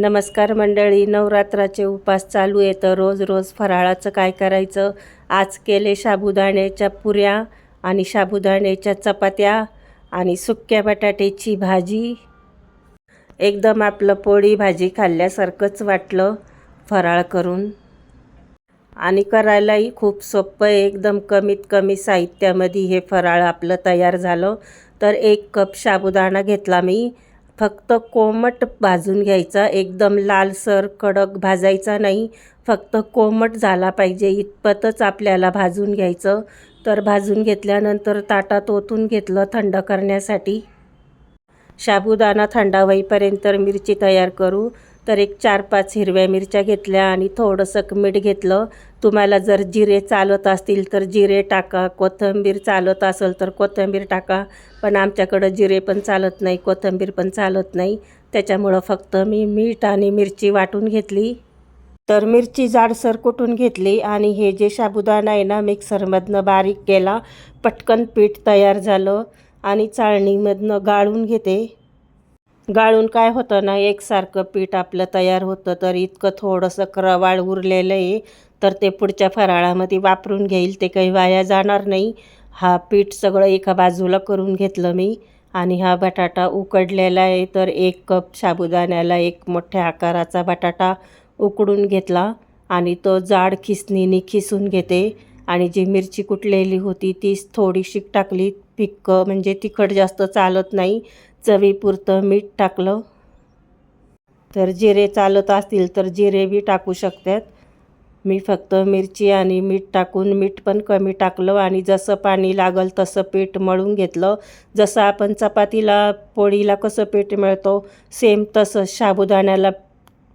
नमस्कार मंडळी नवरात्राचे उपास चालू आहे तर रोज रोज फराळाचं काय करायचं? आज केले साबुदाण्याच्या पुऱ्या आणि साबुदाण्याच्या चपात्या आणि सुक्या बटाट्याची भाजी. एकदम आपलं पोळी भाजी खाल्ल्यासारखंच वाटलं फराळ करून. आणि करायलाही खूप सोपं आहे. एकदम कमीत कमी साहित्यामध्ये हे फराळ आपलं तयार झालं. तर एक कप साबुदाणा घेतला मी. फक्त कोमट भाजून घ्यायचा. एकदम लालसर कडक भाजायचा नाही. फक्त कोमट झाला पाहिजे. इतपतच आपल्याला भाजून घ्यायचं. तर भाजून घेतल्यानंतर ताटात ओतून घेतलं थंड करण्यासाठी. साबुदाणा थंड होईपर्यंत मिरची तयार करू. तर एक चार पाच हिरव्या मिरच्या घेतल्या आणि थोडंसं मीठ घेतलं. तुम्हाला जर जिरे चालत असतील तर जिरे टाका. कोथिंबीर चालत असेल तर कोथिंबीर टाका. पण आमच्याकडं जिरे पण चालत नाही कोथिंबीर पण चालत नाही. त्याच्यामुळं फक्त मी मीठ आणि मिरची वाटून घेतली. तर मिरची जाडसर कुटून घेतली आणि हे जे साबुदाणा आहे ना मिक्सरमधनं बारीक केला. पटकन पीठ तयार झालं आणि चाळणीमधनं गाळून घेते. गाळून काय होतं ना एकसारखं पीठ आपलं तयार होतं तर इतकं थोडंसं क्रवाळ उरलेलं आहे तर ते पुढच्या फराळामध्ये वापरून घेईल ते काही वाया जाणार नाही. हा पीठ सगळं एका बाजूला करून घेतलं मी आणि हा बटाटा उकडलेला आहे तर एक कप साबुदाण्याला एक मोठ्या आकाराचा बटाटा उकडून घेतला आणि तो जाड खिसणीने खिसून घेते. आणि जी मिरची कुटलेली होती तीच थोडीशी टाकली पिक्क म्हणजे तिखट जास्त चालत नाही चवीपुरतं मीठ टाकलं. तर जिरे चालत असतील तर जिरे बी टाकू शकतात. मी फक्त मिरची आणि मीठ टाकून मीठ पण कमी टाकलं आणि जसं पाणी लागल तसं पीठ मळून घेतलं. जसं आपण चपातीला पोळीला कसं पीठ मिळतो सेम तसं साबुदाण्याला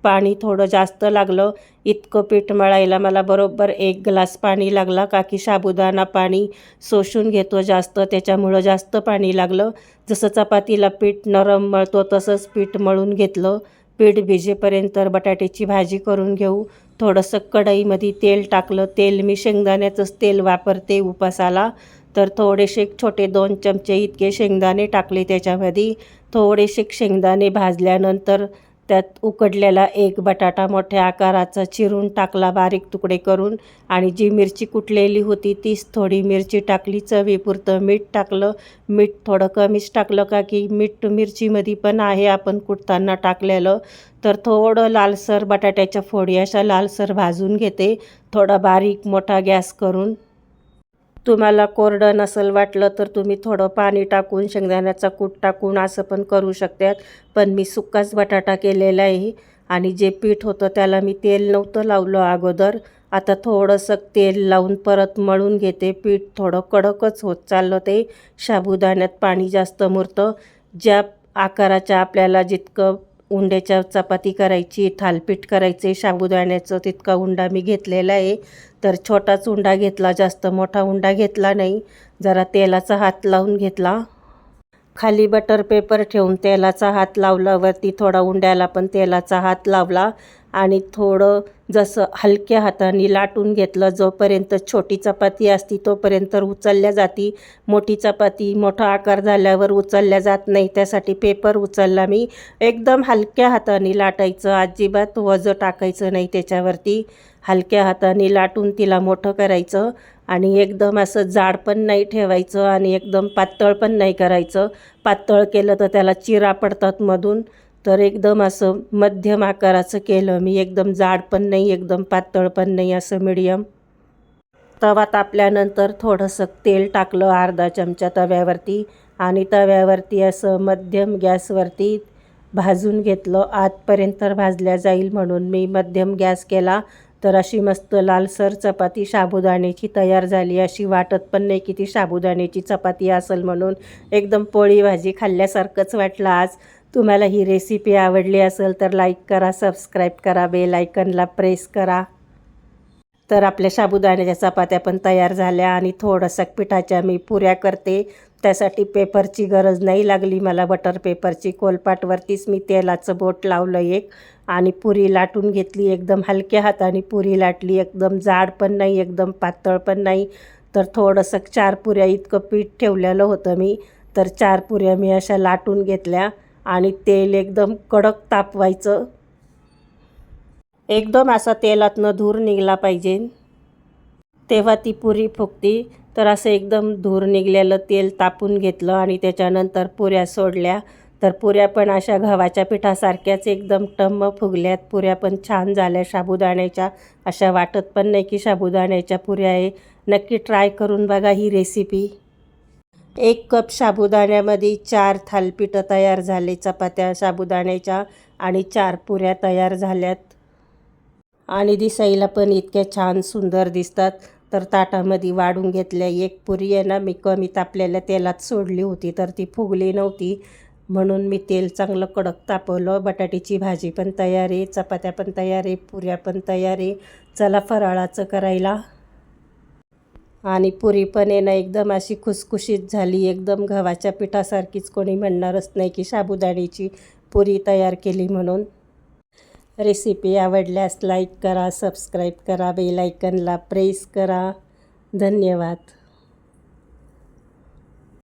पाणी थोडं जास्त लागलं. इतकं पीठ मळायला मला बरोबर एक ग्लास पाणी लागला. का की साबुदाणा पाणी शोषून घेतो जास्त त्याच्यामुळं जास्त पाणी लागलं. जसं चपातीला पीठ नरम मळतो तसंच पीठ मळून घेतलं. पीठ भिजेपर्यंत बटाट्याची भाजी करून घेऊ. थोडंसं कढईमध्ये तेल टाकलं. तेल मी शेंगदाण्याचंच तेल वापरते उपासाला. तर थोडेसे छोटे दोन चमचे इतके शेंगदाणे टाकले त्याच्यामध्ये. थोडेसे शेंगदाणे भाजल्यानंतर त्यात उकडलेला एक बटाटा मोठ्या आकाराचा चिरून टाकला बारीक तुकडे करून आणि जी मिरची कुटलेली होती तीच थोडी मिरची टाकली. चवीपुरतं मीठ टाकलं. मीठ थोडं कमीच टाकलं का की मीठ मिरचीमध्ये पण आहे आपण कुटताना टाकलेलं. तर थोडं लालसर बटाट्याच्या फोडी अशा लालसर भाजून घेते. थोडा बारीक मोठा गॅस करून तुम्हाला कोरडं नसेल वाटलं तर तुम्ही थोडं पाणी टाकून शेंगदाण्याचा कूट टाकून असं पण करू शकतात. पण मी सुक्काच बटाटा केलेला आहे आणि जे पीठ होतं त्याला मी तेल नव्हतं लावलं अगोदर. आता थोडंसं तेल लावून परत मळून घेते. पीठ थोडं कडकच होत चाललं ते. साबुदाण्यात पाणी जास्त मुरतं. ज्या आकाराच्या आपल्याला जितकं उंड्याच्या चपाती करायची थालपीठ करायचे साबुदाण्याचं तितका उंडा मी घेतलेला आहे. तर छोटाच उंडा घेतला जास्त मोठा उंडा घेतला नाही. जरा तेलाचा हात लावून घेतला. खाली बटर पेपर ठेवून तेलाचा हात लावला वरती थोडा उंड्याला पण तेलाचा हात लावला आणि थोडं जसं हलक्या हाताने लाटून घेतलं जोपर्यंत छोटी चपाती असती तोपर्यंत उचलल्या जाती. मोठी चपाती मोठा आकार झाल्यावर उचलल्या जात नाही त्यासाठी पेपर उचलला. मी एकदम हलक्या हाताने लाटायचं. अजिबात वजं टाकायचं नाही त्याच्यावरती. हलक्या हाताने लाटून तिला मोठं करायचं आणि एकदम असं जाड पण नाही ठेवायचं आणि एकदम पातळ पण नाही करायचं. पातळ केलं तर त्याला चिरा पडतात मधून. तर एकदम असं मध्यम आकाराचं केलं मी. एकदम जाड पण नाही एकदम पातळ पण नाही असं मिडियम तवा तापल्यानंतर थोडंसं तेल टाकलं अर्धा चमचा तव्यावरती आणि तव्यावरती असं मध्यम गॅसवरती भाजून घेतलं. आतपर्यंत भाजल्या जाईल म्हणून मी मध्यम गॅस केला. तर अशी मस्त लालसर चपाती साबुदाण्याची तयार झाली. अशी वाटत पण नाही की ती साबुदाण्याची चपाती असेल म्हणून. एकदम पोळी भाजी खाल्ल्यासारखंच वाटलं आज. तुम्हाला ही रेसिपी आवडली असेल तर लाईक करा सबस्क्राईब करा बेल आयकनला प्रेस करा. तर आपल्या साबुदाण्याच्या चपात्या पण तयार झाल्या आणि थोडंसं पिठाच्या मी पुऱ्या करते. त्यासाठी पेपरची गरज नाही लागली मला बटर पेपरची कोलपाटवरतीच मी तेलाचं बोट लावलं एक. आणि पुरी लाटून घेतली एकदम हलक्या हाताने पुरी लाटली एकदम जाड पण नाही एकदम पातळ पण नाही. तर थोडंसं चार पुऱ्या इतकं पीठ ठेवलेलं होतं मी. तर चार पुऱ्या मी अशा लाटून घेतल्या. आणि तेल एकदम कडक तापवायचं. एकदम असा तेलातनं धूर निघला पाहिजे. तेव्हा ती पुरी फुगती तर असं एकदम धूर निघलेलं तेल तापून घेतलं आणि त्याच्यानंतर पुऱ्या सोडल्या. तर पुऱ्या पण अशा गव्हाच्या पिठासारख्याच एकदम टम्म फुगल्यात. पुऱ्या पण छान झाल्या साबुदाण्याच्या अशा वाटत पण नाही की साबुदाण्याच्या पुऱ्या आहे. नक्की ट्राय करून बघा ही रेसिपी एक कप साबुदाण्यामध्ये चार थालपीठं तयार झाले चपात्या साबुदाण्याच्या आणि चार पुऱ्या तयार झाल्यात. आणि दिसायला पण इतक्या छान सुंदर दिसतात. तर ताटामध्ये वाढून घेतल्या एक पुरी आहे ना मी कमी तापलेल्या तेलात सोडली होती तर ती फुगली नव्हती. म्हणून मी तेल चांगलं कडक तापवलं. बटाट्याची भाजी पण तयार आहे चपात्या पण तयार आहे पुऱ्या पण तयार आहे. चला फराळाचं करायला. आणि पुरी पण आहे ना एकदम अशी खुसखुशीत झाली. एकदम गव्हाच्या पिठासारखीच कोणी म्हणणारच नाही की साबुदाणीची पुरी तयार केली म्हणून. रेसिपी आवडल्यास लाईक करा सबस्क्राईब करा बेलायकनला प्रेस करा. धन्यवाद.